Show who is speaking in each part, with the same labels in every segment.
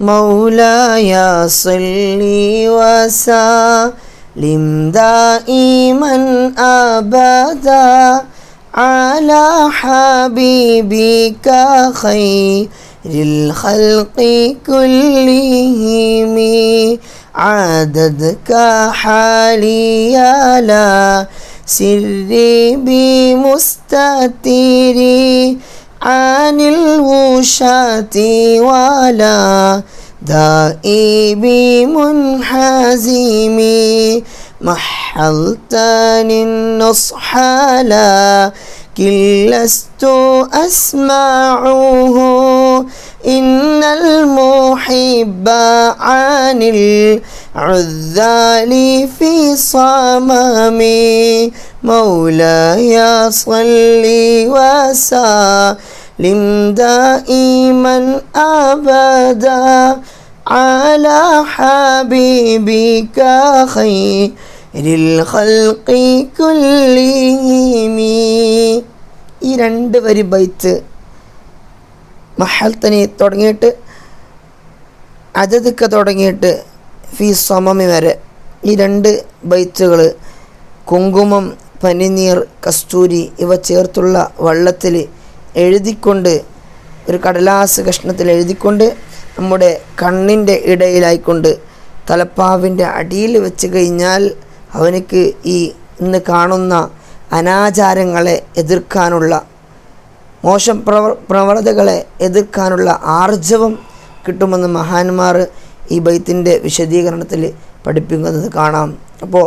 Speaker 1: مولاي صل وسلم دائما أبدا على حبيبك خير الخلق كلهم. عددك حالي لا سري بمستتري عن الوشاة ولا دائي بمنحزم محلتني النصح لكن لست أسمعه. إن المحب عن العذال في صمم مولاي صل وسلم دائما أبدا على حبيبك خير الخلق كلهم ഈ രണ്ട് വരി ബൈത്ത് മഹൽത്തനി തുടങ്ങിയിട്ട് അജദിക്ക തുടങ്ങിയിട്ട് ഫീ സമമി വരെ ഈ രണ്ട് ബൈത്തുകൾ കുങ്കുമം പനിനീർ കസ്തൂരി ഇവ ചേർത്തുള്ള വള്ളത്തിൽ എഴുതിക്കൊണ്ട് ഒരു കടലാസ് കഷ്ണത്തിൽ എഴുതിക്കൊണ്ട് നമ്മുടെ കണ്ണിന്റെ ഇടയിലായിക്കൊണ്ട് തലപ്പാവിന്റെ അടിയിൽ വെച്ച് കഴിഞ്ഞാൽ അവനക്ക് ഈ ഇന്ന് കാണുന്ന അനാചാരങ്ങളെ എതിർക്കാനുള്ള മോശം പ്രവ പ്രവണതകളെ എതിർക്കാനുള്ള ആർജവം കിട്ടുമെന്ന് മഹാന്മാർ ഈ ബൈത്തിന്റെ വിശദീകരണത്തിൽ പഠിപ്പിക്കുന്നത് കാണാം. അപ്പോൾ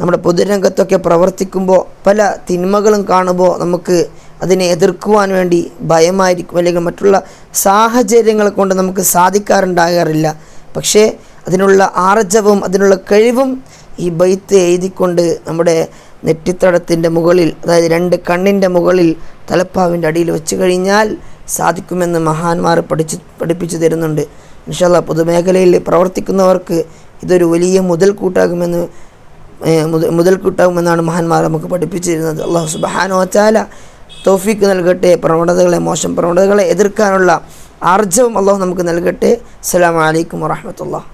Speaker 1: നമ്മുടെ പൊതുരംഗത്തൊക്കെ പ്രവർത്തിക്കുമ്പോൾ പല തിന്മകളും കാണുമ്പോൾ നമുക്ക് അതിനെ എതിർക്കുവാൻ വേണ്ടി ഭയമായിരിക്കും അല്ലെങ്കിൽ മറ്റുള്ള സാഹചര്യങ്ങൾ കൊണ്ട് നമുക്ക് സാധിക്കാറുണ്ടാകാറില്ല. പക്ഷേ അതിനുള്ള ആർജവും അതിനുള്ള കഴിവും ഈ ബൈത്ത് എഴുതിക്കൊണ്ട് നമ്മുടെ നെറ്റിത്തടത്തിന്റെ മുകളിൽ അതായത് രണ്ട് കണ്ണിന്റെ മുകളിൽ തലപ്പാവിന്റെ അടിയിൽ വെച്ച് കഴിഞ്ഞാൽ സാധിക്കുമെന്ന് മഹാന്മാർ പഠിച്ച് പഠിപ്പിച്ചു തരുന്നുണ്ട്. ഇൻഷാല്ല പൊതുമേഖലയിൽ പ്രവർത്തിക്കുന്നവർക്ക് ഇതൊരു വലിയ മുതൽക്കൂട്ടാകുമെന്ന് മുതൽക്കൂട്ടാകുമെന്നാണ് മഹാന്മാർ നമുക്ക് പഠിപ്പിച്ചിരുന്നത്. അള്ളാഹു സുബാനോ ചാല തോഫീക്ക് നൽകട്ടെ പ്രവണതകളെ മോശം പ്രവണതകളെ എതിർക്കാനുള്ള ആർജവം അള്ളാഹു നമുക്ക് നൽകട്ടെ. അസ്സാം വലൈക്കും വാഹമത്തുള്ള